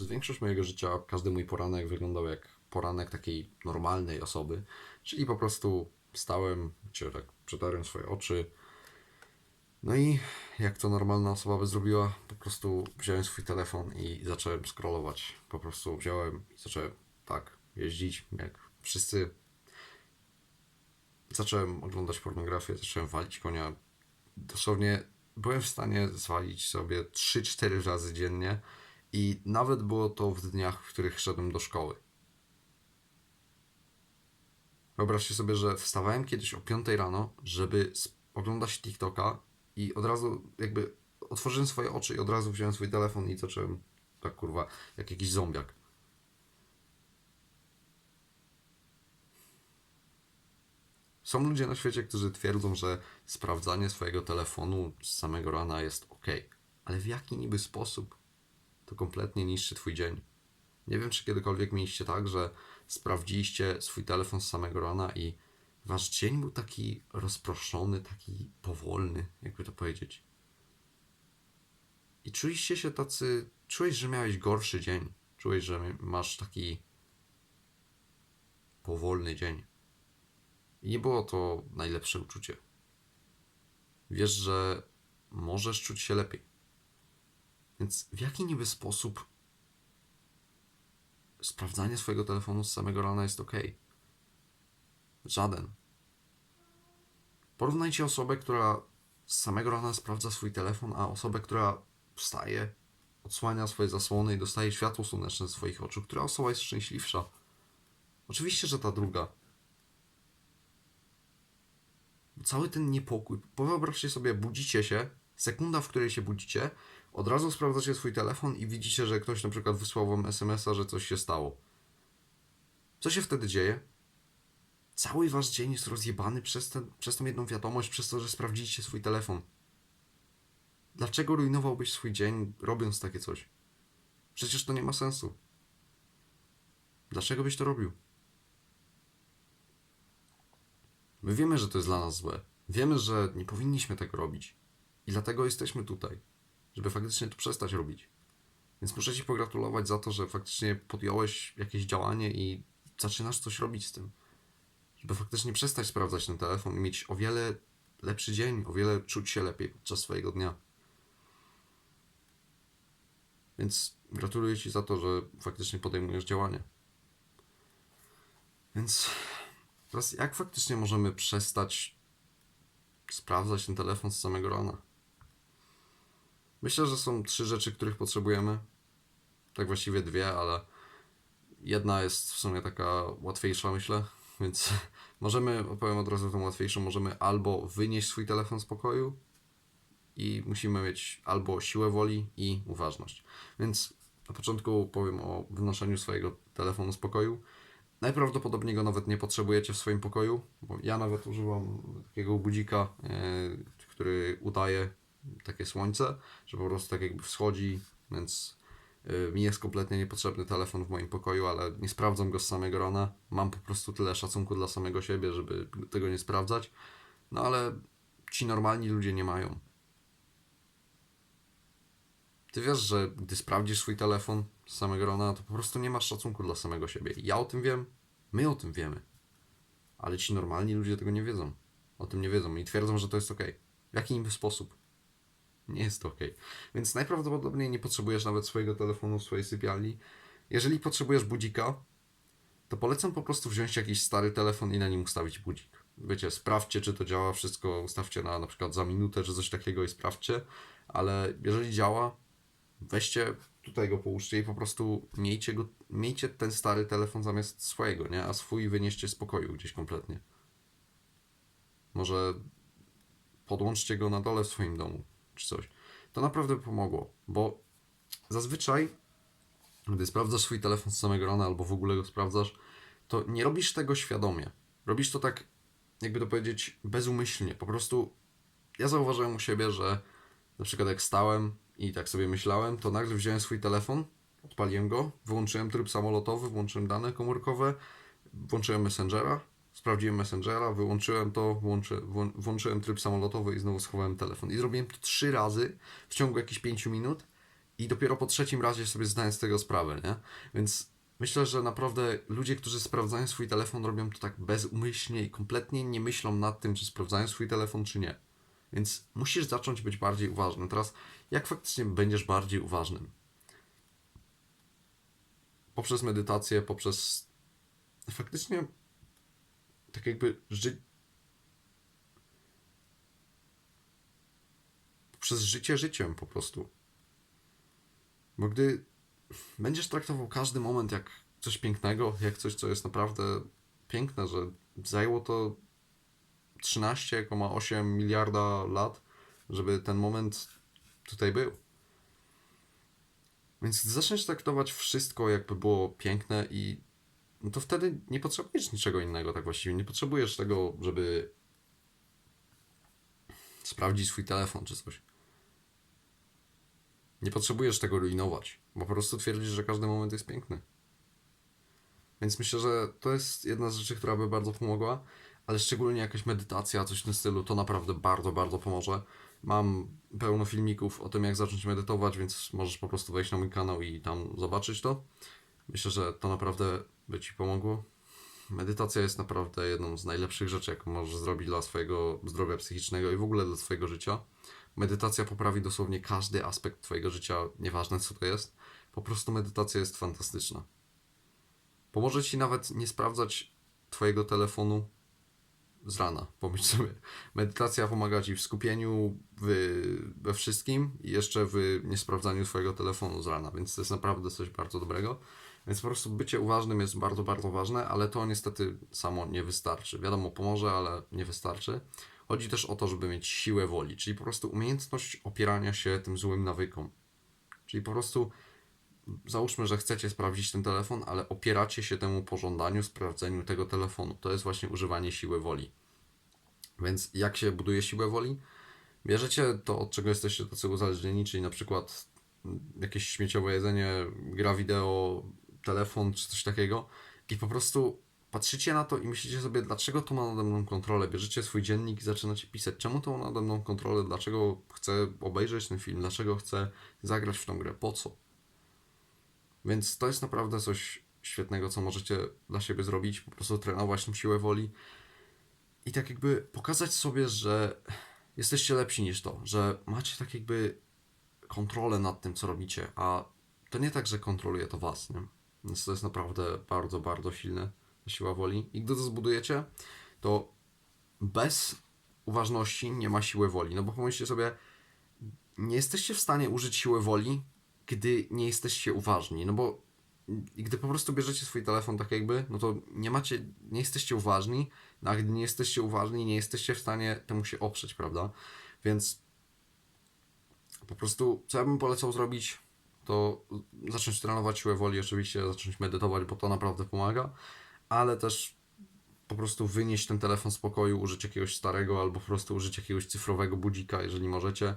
przez większość mojego życia każdy mój poranek wyglądał jak poranek takiej normalnej osoby, czyli po prostu stałem, czy tak przetarłem swoje oczy. No i jak to normalna osoba by zrobiła, po prostu wziąłem swój telefon i zacząłem scrollować. Po prostu wziąłem i zacząłem tak jeździć, jak wszyscy. Zacząłem oglądać pornografię, zacząłem walić konia. Dosłownie byłem w stanie zwalić sobie 3-4 razy dziennie i nawet było to w dniach, w których szedłem do szkoły. Wyobraźcie sobie, że wstawałem kiedyś o 5 rano, żeby oglądać TikToka i od razu jakby otworzyłem swoje oczy i od razu wziąłem swój telefon i zacząłem tak kurwa, jak jakiś zombiak. Są ludzie na świecie, którzy twierdzą, że sprawdzanie swojego telefonu z samego rana jest ok, ale w jaki niby sposób to kompletnie niszczy twój dzień. Nie wiem, czy kiedykolwiek mieliście tak, że sprawdziliście swój telefon z samego rana i wasz dzień był taki rozproszony, taki powolny, jakby to powiedzieć. I czuliście się tacy. Czułeś, że miałeś gorszy dzień. Czułeś, że masz taki powolny dzień. I nie było to najlepsze uczucie. Wiesz, że możesz czuć się lepiej. Więc w jaki niby sposób sprawdzanie swojego telefonu z samego rana jest ok? Żaden. Porównajcie osobę, która z samego rana sprawdza swój telefon, a osobę, która wstaje, odsłania swoje zasłony i dostaje światło słoneczne ze swoich oczu. Która osoba jest szczęśliwsza? Oczywiście, że ta druga. Cały ten niepokój. Wyobraźcie sobie, budzicie się, sekunda, w której się budzicie, od razu sprawdzacie swój telefon i widzicie, że ktoś na przykład wysłał wam SMS-a, że coś się stało. Co się wtedy dzieje? Cały wasz dzień jest rozjebany przez, ten, przez tą jedną wiadomość, przez to, że sprawdziliście swój telefon. Dlaczego rujnowałbyś swój dzień, robiąc takie coś? Przecież to nie ma sensu. Dlaczego byś to robił? My wiemy, że to jest dla nas złe. Wiemy, że nie powinniśmy tego robić. I dlatego jesteśmy tutaj, żeby faktycznie to przestać robić. Więc muszę Ci pogratulować za to, że faktycznie podjąłeś jakieś działanie i zaczynasz coś robić z tym. Żeby faktycznie przestać sprawdzać ten telefon i mieć o wiele lepszy dzień, o wiele czuć się lepiej podczas swojego dnia. Więc gratuluję Ci za to, że faktycznie podejmujesz działanie. Więc teraz jak faktycznie możemy przestać sprawdzać ten telefon z samego rana? Myślę, że są trzy rzeczy, których potrzebujemy. Tak właściwie dwie, ale jedna jest w sumie taka łatwiejsza, myślę. Więc możemy, opowiem od razu tą łatwiejszą, możemy albo wynieść swój telefon z pokoju i musimy mieć albo siłę woli i uważność. Więc na początku powiem o wynoszeniu swojego telefonu z pokoju. Najprawdopodobniej go nawet nie potrzebujecie w swoim pokoju, bo ja nawet używam takiego budzika, e, który udaje takie słońce, że po prostu tak jakby wschodzi, więc e, mi jest kompletnie niepotrzebny telefon w moim pokoju, ale nie sprawdzam go z samego rana. Mam po prostu tyle szacunku dla samego siebie, żeby tego nie sprawdzać. No ale ci normalni ludzie nie mają. Ty wiesz, że gdy sprawdzisz swój telefon z samego rana, to po prostu nie masz szacunku dla samego siebie. Ja o tym wiem, my o tym wiemy. Ale ci normalni ludzie tego nie wiedzą. O tym nie wiedzą i twierdzą, że to jest ok. W jaki sposób? Nie jest to ok. Więc najprawdopodobniej nie potrzebujesz nawet swojego telefonu w swojej sypialni. Jeżeli potrzebujesz budzika, to polecam po prostu wziąć jakiś stary telefon i na nim ustawić budzik. Wiecie, sprawdźcie, czy to działa, wszystko ustawcie na na przykład za minutę, czy coś takiego i sprawdźcie, ale jeżeli działa, weźcie tutaj go połóżcie i po prostu miejcie, go, miejcie ten stary telefon zamiast swojego, nie? A swój wynieście z pokoju gdzieś kompletnie. Może podłączcie go na dole w swoim domu, czy coś. To naprawdę pomogło, bo zazwyczaj, gdy sprawdzasz swój telefon z samego rana albo w ogóle go sprawdzasz, to nie robisz tego świadomie. Robisz to tak, jakby to powiedzieć, bezumyślnie. Po prostu ja zauważyłem u siebie, że na przykład jak stałem i tak sobie myślałem, to nagle wziąłem swój telefon, odpaliłem go, wyłączyłem tryb samolotowy, włączyłem dane komórkowe, włączyłem Messengera, sprawdziłem Messengera, wyłączyłem to, włączy, włą- włączyłem tryb samolotowy i znowu schowałem telefon. I zrobiłem to trzy razy w ciągu jakichś pięciu minut i dopiero po trzecim razie sobie zdaję z tego sprawę, nie? Więc myślę, że naprawdę ludzie, którzy sprawdzają swój telefon, robią to tak bezumyślnie i kompletnie nie myślą nad tym, czy sprawdzają swój telefon, czy nie. Więc musisz zacząć być bardziej uważny. Teraz, jak faktycznie będziesz bardziej uważnym? Poprzez medytację, poprzez faktycznie tak jakby ży... przez życie życiem po prostu. Bo gdy będziesz traktował każdy moment jak coś pięknego, jak coś, co jest naprawdę piękne, że zajęło to 13,8 miliarda lat, żeby ten moment tutaj był. Więc zaczniesz traktować wszystko jakby było piękne i no to wtedy nie potrzebujesz niczego innego tak właściwie. Nie potrzebujesz tego, żeby sprawdzić swój telefon czy coś. Nie potrzebujesz tego ruinować, bo po prostu twierdzisz, że każdy moment jest piękny. Więc myślę, że to jest jedna z rzeczy, która by bardzo pomogła, ale szczególnie jakaś medytacja, coś w tym stylu, to naprawdę bardzo, bardzo pomoże. Mam pełno filmików o tym, jak zacząć medytować, więc możesz po prostu wejść na mój kanał i tam zobaczyć to. Myślę, że to naprawdę by Ci pomogło. Medytacja jest naprawdę jedną z najlepszych rzeczy, jaką możesz zrobić dla swojego zdrowia psychicznego i w ogóle dla swojego życia. Medytacja poprawi dosłownie każdy aspekt Twojego życia, nieważne co to jest. Po prostu medytacja jest fantastyczna. Pomoże Ci nawet nie sprawdzać Twojego telefonu z rana. Pomyśl sobie. Medytacja pomaga Ci w skupieniu w, we wszystkim i jeszcze w niesprawdzaniu swojego telefonu z rana, więc to jest naprawdę coś bardzo dobrego. Więc po prostu bycie uważnym jest bardzo, bardzo ważne, ale to niestety samo nie wystarczy. Wiadomo, pomoże, ale nie wystarczy. Chodzi też o to, żeby mieć siłę woli, czyli po prostu umiejętność opierania się tym złym nawykom. Czyli po prostu załóżmy, że chcecie sprawdzić ten telefon, ale opieracie się temu pożądaniu, sprawdzeniu tego telefonu. To jest właśnie używanie siły woli. Więc jak się buduje siłę woli? Bierzecie to, od czego jesteście tacy uzależnieni, czyli na przykład jakieś śmieciowe jedzenie, gra wideo, telefon czy coś takiego i po prostu patrzycie na to i myślicie sobie, dlaczego to ma nade mną kontrolę. Bierzecie swój dziennik i zaczynacie pisać, czemu to ma nade mną kontrolę, dlaczego chcę obejrzeć ten film, dlaczego chcę zagrać w tą grę, po co. Więc to jest naprawdę coś świetnego, co możecie dla siebie zrobić, po prostu trenować tą siłę woli i tak jakby pokazać sobie, że jesteście lepsi niż to, że macie tak jakby kontrolę nad tym, co robicie, a to nie tak, że kontroluje to was, nie? Więc to jest naprawdę bardzo, bardzo silne siła woli. I gdy to zbudujecie, to bez uważności nie ma siły woli. No bo pomyślcie sobie, nie jesteście w stanie użyć siły woli, gdy nie jesteście uważni. No bo gdy po prostu bierzecie swój telefon tak jakby, no to nie macie, nie jesteście uważni, no a gdy nie jesteście uważni, nie jesteście w stanie temu się oprzeć, prawda? Więc po prostu, co ja bym polecał zrobić, to zacząć trenować siłę woli, oczywiście, zacząć medytować, bo to naprawdę pomaga, ale też po prostu wynieść ten telefon z pokoju, użyć jakiegoś starego albo po prostu użyć jakiegoś cyfrowego budzika, jeżeli możecie.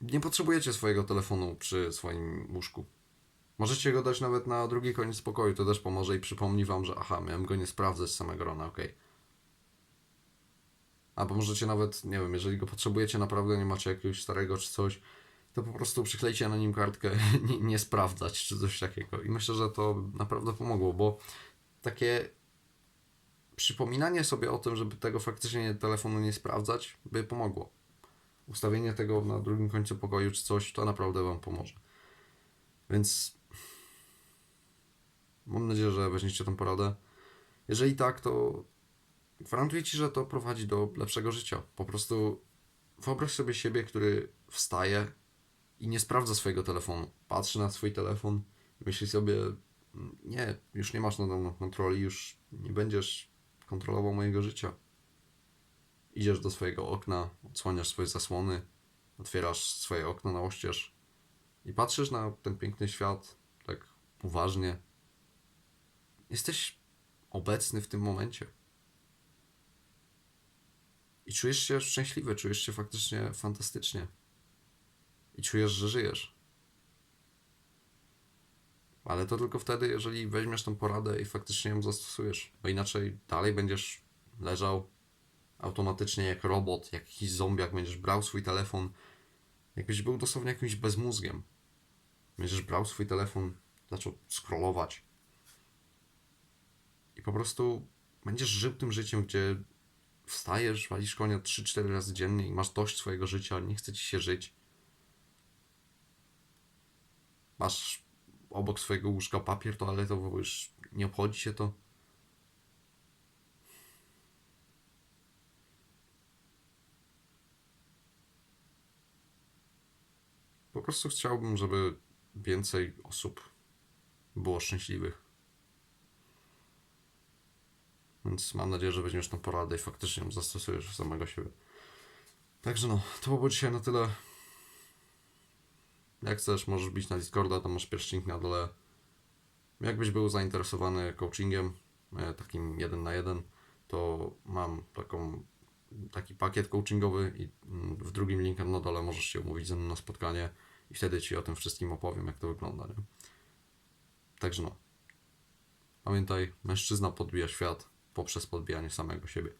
Nie potrzebujecie swojego telefonu przy swoim łóżku. Możecie go dać nawet na drugi koniec pokoju, to też pomoże i przypomni wam, że aha, miałem go nie sprawdzać z samego rana. Okay. Albo możecie nawet, nie wiem, jeżeli go potrzebujecie naprawdę, nie macie jakiegoś starego czy coś, to po prostu przyklejcie na nim kartkę, nie, nie sprawdzać czy coś takiego. I myślę, że to naprawdę pomogło, bo takie przypominanie sobie o tym, żeby tego faktycznie telefonu nie sprawdzać, by pomogło. Ustawienie tego na drugim końcu pokoju czy coś, to naprawdę Wam pomoże. Więc mam nadzieję, że weźmiecie tą poradę. Jeżeli tak, to gwarantuję Ci, że to prowadzi do lepszego życia. Po prostu wyobraź sobie siebie, który wstaje i nie sprawdza swojego telefonu. Patrzy na swój telefon, myśli sobie, nie, już nie masz nade mną kontroli, już nie będziesz kontrolował mojego życia. Idziesz do swojego okna, odsłaniasz swoje zasłony, otwierasz swoje okno na oścież i patrzysz na ten piękny świat tak uważnie. Jesteś obecny w tym momencie. I czujesz się szczęśliwy, czujesz się faktycznie fantastycznie. I czujesz, że żyjesz. Ale to tylko wtedy, jeżeli weźmiesz tą poradę i faktycznie ją zastosujesz. Bo inaczej dalej będziesz leżał automatycznie jak robot, jak jakiś zombiak, będziesz brał swój telefon, jakbyś był dosłownie jakimś bezmózgiem. Będziesz brał swój telefon, zaczął scrollować. I po prostu będziesz żył tym życiem, gdzie wstajesz, walisz konia 3-4 razy dziennie i masz dość swojego życia, nie chce ci się żyć. Masz obok swojego łóżka papier toaletowy, bo już nie obchodzi się to. Po prostu chciałbym, żeby więcej osób było szczęśliwych. Więc mam nadzieję, że weźmiesz tą poradę i faktycznie ją zastosujesz do samego siebie. Także no, to było dzisiaj na tyle. Jak chcesz, możesz bić na Discorda, tam masz link na dole. Jakbyś był zainteresowany coachingiem, e, takim jeden na jeden, to mam taką, taki pakiet coachingowy i mm, w drugim linkiem na dole możesz się umówić ze mną na spotkanie i wtedy Ci o tym wszystkim opowiem, jak to wygląda, nie? Także no. Pamiętaj, mężczyzna podbija świat poprzez podbijanie samego siebie.